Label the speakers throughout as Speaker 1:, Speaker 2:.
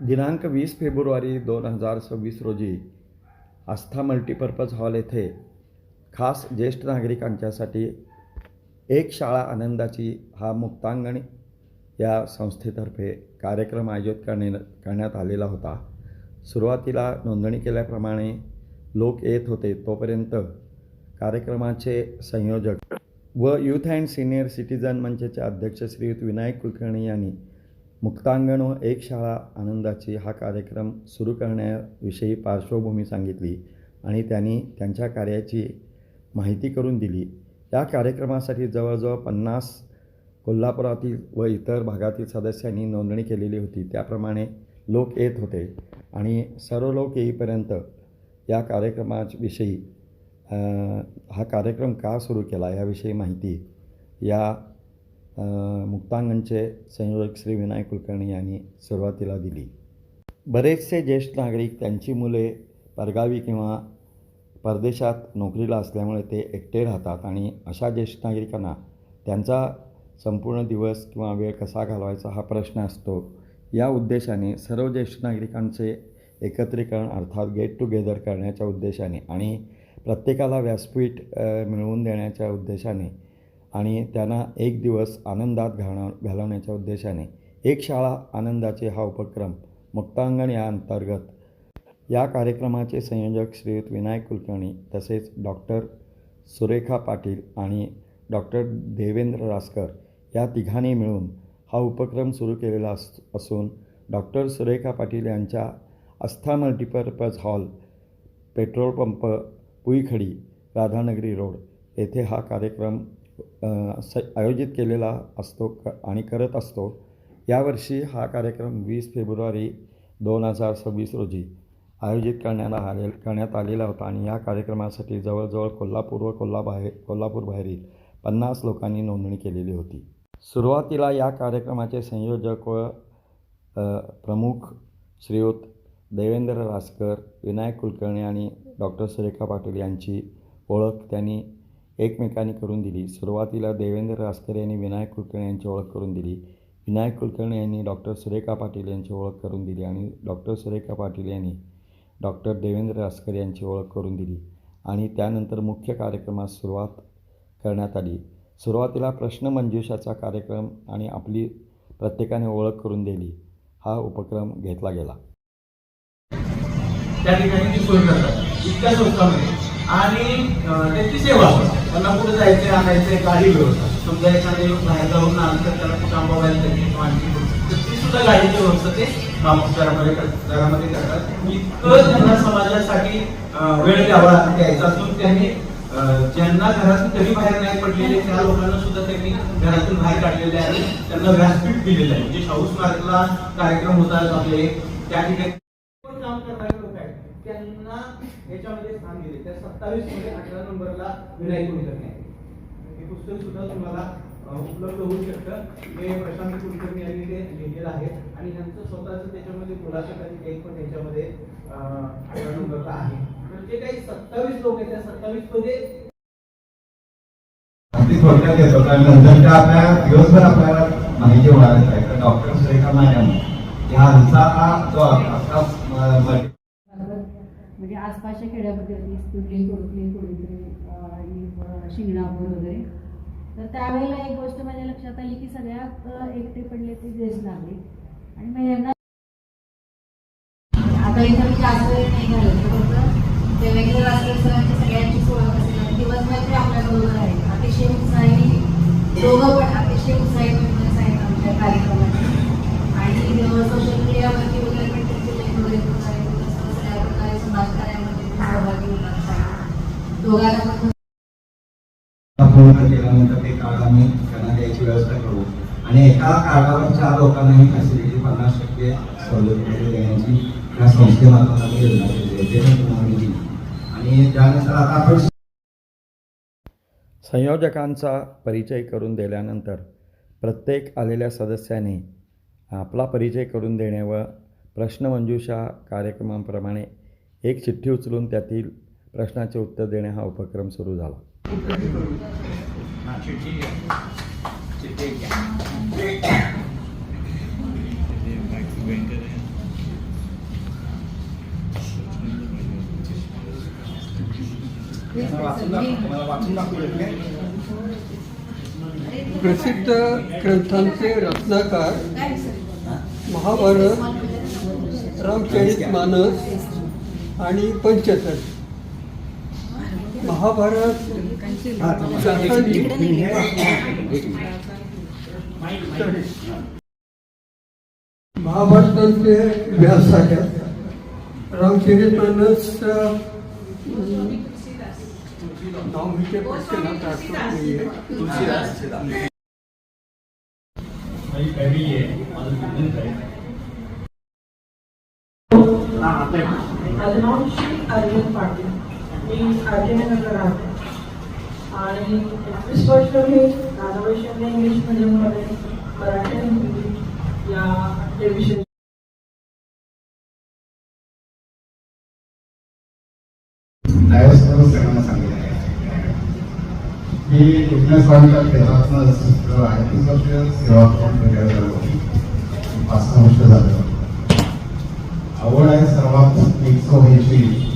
Speaker 1: दिनांक वीस फेब्रुवारी दोन हजार सव्वीस रोजी आस्था मल्टीपर्पज हॉल येथे खास ज्येष्ठ नागरिकांच्यासाठी एक शाळा आनंदाची हा मुक्तांगण या संस्थेतर्फे कार्यक्रम आयोजित करणे करण्यात आलेला होता. सुरुवातीला नोंदणी केल्याप्रमाणे लोक येत होते तोपर्यंत कार्यक्रमाचे संयोजक व यूथ अँड सिनियर सिटीजन मंचचे अध्यक्ष श्रीयुत विनायक कुलकर्णी यांनी मुक्तांगण व एक शाळा आनंदाची हा कार्यक्रम सुरू करण्याविषयी पार्श्वभूमी सांगितली आणि त्यांनी त्यांच्या कार्याची माहिती करून दिली. या कार्यक्रमासाठी जवळजवळ पन्नास कोल्हापुरातील व इतर भागातील सदस्यांनी नोंदणी केलेली होती. त्याप्रमाणे लोक येत होते आणि सर्व लोक येईपर्यंत या कार्यक्रमाविषयी हा कार्यक्रम का सुरू केला याविषयी माहिती या मुक्तांगणचे संयोजक श्री विनायक कुलकर्णी यांनी सुरुवातीला दिली. बरेचसे ज्येष्ठ नागरिक त्यांची मुले परगावी किंवा परदेशात नोकरीला असल्यामुळे ते एकटे राहतात आणि अशा ज्येष्ठ नागरिकांना त्यांचा संपूर्ण दिवस किंवा वेळ कसा घालवायचा हा प्रश्न असतो. या उद्देशाने सर्व ज्येष्ठ नागरिकांचे एकत्रीकरण अर्थात गेट टुगेदर करण्याच्या उद्देशाने आणि प्रत्येकाला व्यासपीठ मिळवून देण्याच्या उद्देशाने आणि त्यांना एक दिवस आनंदात घालव घालवण्याच्या उद्देशाने एक शाळा आनंदाचे हा उपक्रम मुक्तांगण या अंतर्गत. या कार्यक्रमाचे संयोजक श्रीयुत विनायक कुलकर्णी तसेच डॉक्टर सुरेखा पाटील आणि डॉक्टर देवेंद्र रासकर या तिघांनी मिळून हा उपक्रम सुरू केलेला अस असून डॉक्टर सुरेखा पाटील यांच्या Aastha multipurpose hall petrol pump Puikhadi Radhanagari road येथे हा कार्यक्रम स आयोजित केलेला असतो क आणि करत असतो. यावर्षी हा कार्यक्रम वीस फेब्रुवारी दोन हजार सव्वीस रोजी आयोजित करण्याला आले करण्यात आलेला होता आणि या कार्यक्रमासाठी जवळजवळ कोल्हापूर व कोल्हाबाहेर कोल्हापूरबाहेरील पन्नास लोकांनी नोंदणी केलेली होती. सुरुवातीला या कार्यक्रमाचे संयोजक व प्रमुख श्रीयुत देवेंद्र रासकर विनायक कुलकर्णी आणि डॉक्टर सुरेखा पाटील यांची ओळख त्यांनी एकमेकांनी करून दिली. सुरुवातीला देवेंद्र रासकर यांनी विनायक कुलकर्णी यांची ओळख करून दिली. विनायक कुलकर्णी यांनी डॉक्टर सुरेखा पाटील यांची ओळख करून दिली आणि डॉक्टर सुरेखा पाटील यांनी डॉक्टर देवेंद्र रासकर यांची ओळख करून दिली आणि त्यानंतर मुख्य कार्यक्रमास सुरुवात करण्यात आली. सुरुवातीला प्रश्नमंजुषाचा कार्यक्रम आणि आपली प्रत्येकाने ओळख करून दिली. हा उपक्रम घेतला गेला.
Speaker 2: त्या ठिकाणी ती सोय करतात इतक्या स्वस्तामध्ये आणि त्यांची सेवा. त्यांना कुठे जायचं आणायचंय काही व्यवस्था समजा एखादे बाहेर जाऊन आलं तर त्याला कुठं आंबा बाहेर तर ती सुद्धा गाडीची व्यवस्था ते कामूस घरामध्ये घरामध्ये करतात. इतकं त्यांना समाजासाठी वेळ द्यावा द्यायचा असून त्यांनी ज्यांना घरातून कधी बाहेर नाही पडलेले त्या लोकांना सुद्धा त्यांनी घरातून बाहेर काढलेले आहे. त्यांना व्यासपीठ दिलेलं आहे. म्हणजे शाहू स्मारकला कार्यक्रम होतात आपले. त्या ठिकाणी कोण काम करणारे लोक आहेत त्यांना याच्यामध्ये स्थान दिले. त्या सत्तावीसमध्ये अठरा नंबरला विनायक कुलकर्णी आहे हे पुस्तक सुद्धा तुम्हाला उपलब्ध होऊ शकतं. हे प्रशांत कुलकर्णी यांनी ते लिहिलेलं आहे. आणि ह्यांचं स्वतःच त्याच्यामध्ये मुलाखत एक पण त्याच्यामध्ये अठरा नंबरला आहे. तर जे काही सत्तावीस लोक आहेत त्या सत्तावीस म्हणजे
Speaker 3: मध्ये थोडक्यात येतो. कारण नंतर त्या आपल्या दिवसभर आपल्याला माहिती होणार आहे. तर डॉक्टर सुरेखा मॅडम ह्यांचा हा जो आता
Speaker 4: आसपासच्या खेड्यामध्ये कुठली कुठली कुठली आणि शिंगणापूर वगैरे. तर त्यावेळेला एक गोष्ट माझ्या लक्षात आली की सगळ्यात एकटे पडले ते ज्येष्ठ नागरिक आणि मग यांना आता इथं मी जास्त वेळ नाही घालत फक्त ते वेगळे सगळ्यांची सोय असेल दिवसभर ते आपल्याबरोबर आहे अतिशय उत्साही. दोघं पण अतिशय उत्साही मेंबर्स आहेत आमच्या कार्यक्रमाचे आणि सोशल मीडियावरती वगैरे पण त्यांचे लेख वगैरे होत आहेत तसं सगळ्या प्रकारे समाजकार्यामध्ये ते सहभागी होतात
Speaker 3: केल्यानंतर ते कार्ड आम्ही त्यांना द्यायची व्यवस्था करू आणि एका कार्डावर चार लोकांना ही फॅसिलिटी पन्नास टक्के सवलत देण्याची या संस्थेमार्फत आम्ही योजना केली आहे ते दिली आणि त्यानंतर आता आपण
Speaker 1: संयोजकांचा परिचय करून दिल्यानंतर प्रत्येक आलेल्या सदस्याने आपला परिचय करून देणे व प्रश्नमंजुषा कार्यक्रमाप्रमाणे एक चिठ्ठी उचलून त्यातील प्रश्नाचे उत्तर देणे हा उपक्रम सुरू झाला.
Speaker 5: प्रसिद्ध ग्रंथांचे रचनाकार महाभारत रामचरित मानस आणि पंचतत्व महाभारत. महाभारतांचे व्यासाच्या रामचरित मानस नाव मी ते पटकन आता आठवत नाहीये
Speaker 6: माझं नाव श्री अरविंद पाटील. मी आरटीनगरला राहते. आणि एकवीस वर्ष मी राधावैश्य इंग्लिश मिडियममध्ये मराठी आणि हिंदी या टेलिव्हिजन
Speaker 3: सगळ्यांना सांगितलं मी एकनाथ स्वामीच्या क्षेत्रातनं जो आहे वर्ष सेवा करून रिटायर झालो पाच सहा वर्ष झालं आवड आहे सर्वात एक व्हायची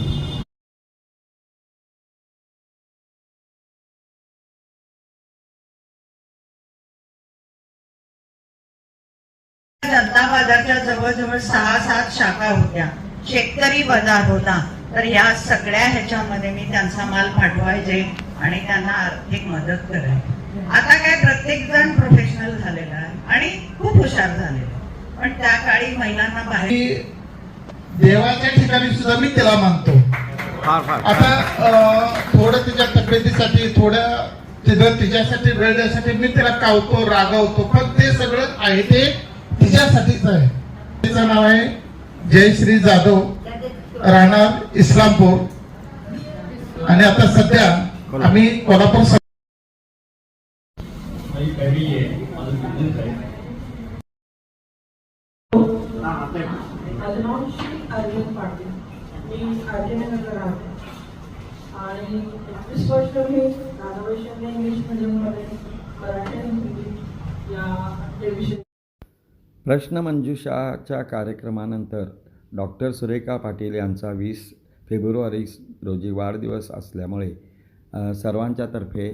Speaker 7: जनता बाजारच्या जवळजवळ सहा सात शाखा होत्या. शेतकरी बाजार होता. तर या सगळ्या ह्याच्यामध्ये मी त्यांचा माल पाठवायचे आणि त्यांना आर्थिक मदत करायची. आता काय प्रत्येक जण प्रोफेशनल झालेला आहे आणि खूप हुशार झालेला. पण त्या काळी महिलांना बाहेर
Speaker 8: देवाच्या ठिकाणी सुद्धा मी त्याला मानतो. आता थोडं तिच्या तब्येतीसाठी थोडं तिथं तिच्यासाठी वेळ द्यायसाठी मी तिला कावतो रागवतो. पण ते सगळं आहे ते तिच्यासाठीच आहे. तिचं नाव आहे जयश्री जाधव राहणार इस्लामपूर. आणि आता सध्या आम्ही कोल्हापूर
Speaker 6: आणि एकवीस वर्ष मी इंग्लिश मराठी आणि हिंदी या टेलिव्हिजन
Speaker 1: प्रश्नमंजुषाच्या कार्यक्रमानंतर डॉक्टर सुरेखा पाटील यांचा वीस फेब्रुवारी रोजी वाढदिवस असल्यामुळे सर्वांच्यातर्फे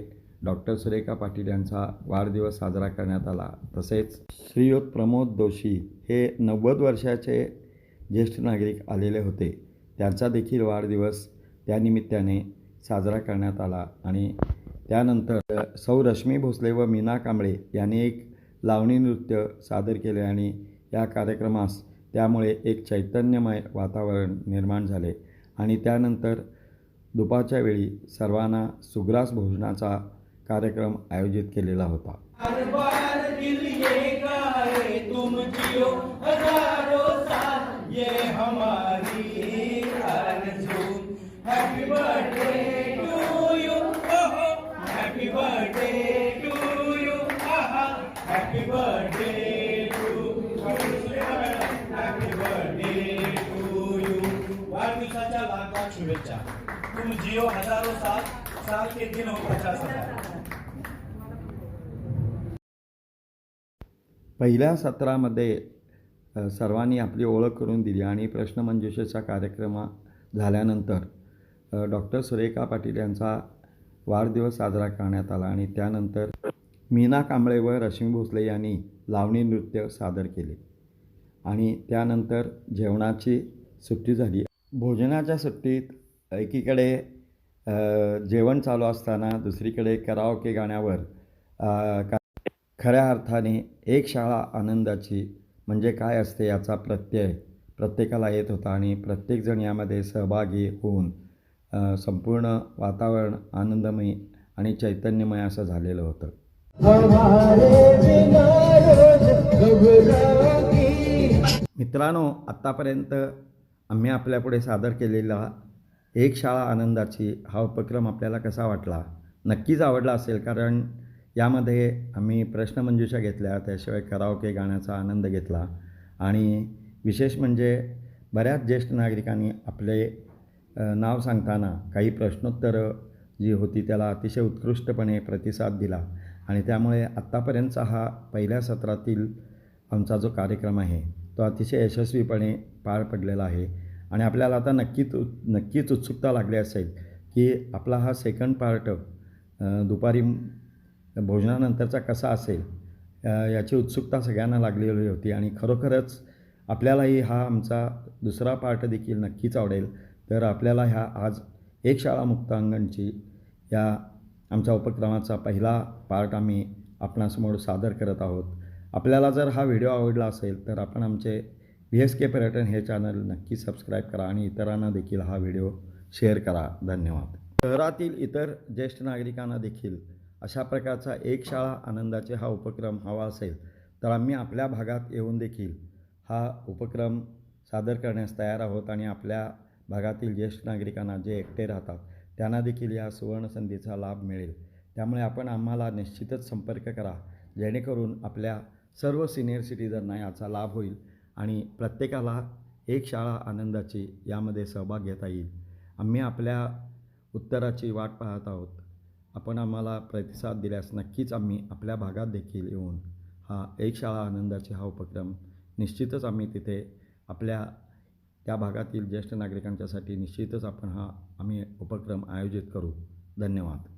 Speaker 1: डॉक्टर सुरेखा पाटील यांचा वाढदिवस साजरा करण्यात आला. तसेच श्रीयुत प्रमोद दोशी हे नव्वद वर्षाचे ज्येष्ठ नागरिक आलेले होते. त्यांचा देखील वाढदिवस त्यानिमित्ताने साजरा करण्यात आला. आणि त्यानंतर सौ रश्मी भोसले व मीना कांबळे यांनी एक लावणी नृत्य सादर केले आणि या कार्यक्रमास त्यामुळे एक चैतन्यमय वातावरण निर्माण झाले. आणि त्यानंतर दुपारच्या वेळी सर्वांना सुग्रास भोजनाचा कार्यक्रम आयोजित केलेला होता.
Speaker 2: शुभेच्छा. तुम जियो हजारो साल साल के दिन हो पचास हजार
Speaker 1: पहिल्या सत्रामध्ये सर्वांनी आपली ओळख करून दिली आणि प्रश्नमंजुषेचा कार्यक्रम झाल्यानंतर डॉक्टर सुरेखा पाटील यांचा वाढदिवस साजरा करण्यात आला आणि त्यानंतर मीना कांबळे व रश्मी भोसले यांनी लावणी नृत्य सादर केले. आणि त्यानंतर जेवणाची सुट्टी झाली. भोजनाच्या सुट्टीत एकीकडे जेवण चालू असताना दुसरीकडे कराओके गाण्यावर का खऱ्या अर्थाने एक शाळा आनंदाची म्हणजे काय असते याचा प्रत्यय प्रत्येकाला येत होता आणि प्रत्येकजण यामध्ये सहभागी होऊन संपूर्ण वातावरण आनंदमयी आणि चैतन्यमय असं झालेलं होतं. मित्रांनो आत्तापर्यंत आम्ही आपल्यापुढे सादर केलेला एक शाळा आनंदाची हा उपक्रम आपल्याला कसा वाटला? नक्कीच आवडला असेल कारण यामध्ये आम्ही प्रश्नमंजुषा घेतल्या त्याशिवाय कराओके गाण्याचा आनंद घेतला. आणि विशेष म्हणजे बऱ्याच ज्येष्ठ नागरिकांनी आपले नाव सांगताना काही प्रश्नोत्तरं जी होती त्याला अतिशय उत्कृष्टपणे प्रतिसाद दिला. आणि त्यामुळे आत्तापर्यंतचा हा पहिल्या सत्रातील आमचा जो कार्यक्रम आहे तो अतिशय यशस्वीपणे पार पडलेला आहे. आणि आपल्याला आता नक्कीच नक्कीच उत्सुकता लागली असेल की आपला हा सेकंड पार्ट दुपारी भोजनानंतरचा कसा असेल याची उत्सुकता सगळ्यांना लागलेली होती. आणि खरोखरच आपल्यालाही हा आमचा दुसरा पार्ट देखील नक्कीच आवडेल. तर आपल्याला ह्या आज एक शाळा मुक्तांगणची या आमच्या उपक्रमाचा पहिला पार्ट आम्ही आपणासमोर सादर करत आहोत. आपल्याला जर हा व्हिडिओ आवडला असेल तर आपण आमचे व्ही एस के पर्यटन हे चॅनल नक्की सबस्क्राईब करा आणि इतरांना देखील हा व्हिडिओ शेअर करा. धन्यवाद. शहरातील इतर ज्येष्ठ नागरिकांना देखील अशा प्रकारचा एक शाळा आनंदाचे हा उपक्रम हवा असेल तर आम्ही आपल्या भागात येऊन देखील हा उपक्रम सादर करण्यास तयार आहोत आणि आपल्या भागातील ज्येष्ठ नागरिकांना जे एकटे राहतात त्यांना देखील या सुवर्णसंधीचा लाभ मिळेल. त्यामुळे आपण आम्हाला निश्चितच संपर्क करा जेणेकरून आपल्या सर्व सिनियर सिटीजनना याचा लाभ होईल आणि प्रत्येकाला एक शाळा आनंदाची यामध्ये सहभाग घेता येईल. आम्ही आपल्या उत्तराची वाट पाहत आहोत. आपण आम्हाला प्रतिसाद दिल्यास नक्कीच आम्ही आपल्या भागात देखील येऊन हा एक शाळा आनंदाची हा उपक्रम निश्चितच आम्ही तिथे आपल्या त्या भागातील ज्येष्ठ नागरिकांच्यासाठी निश्चितच आपण हा आम्ही उपक्रम आयोजित करू. धन्यवाद.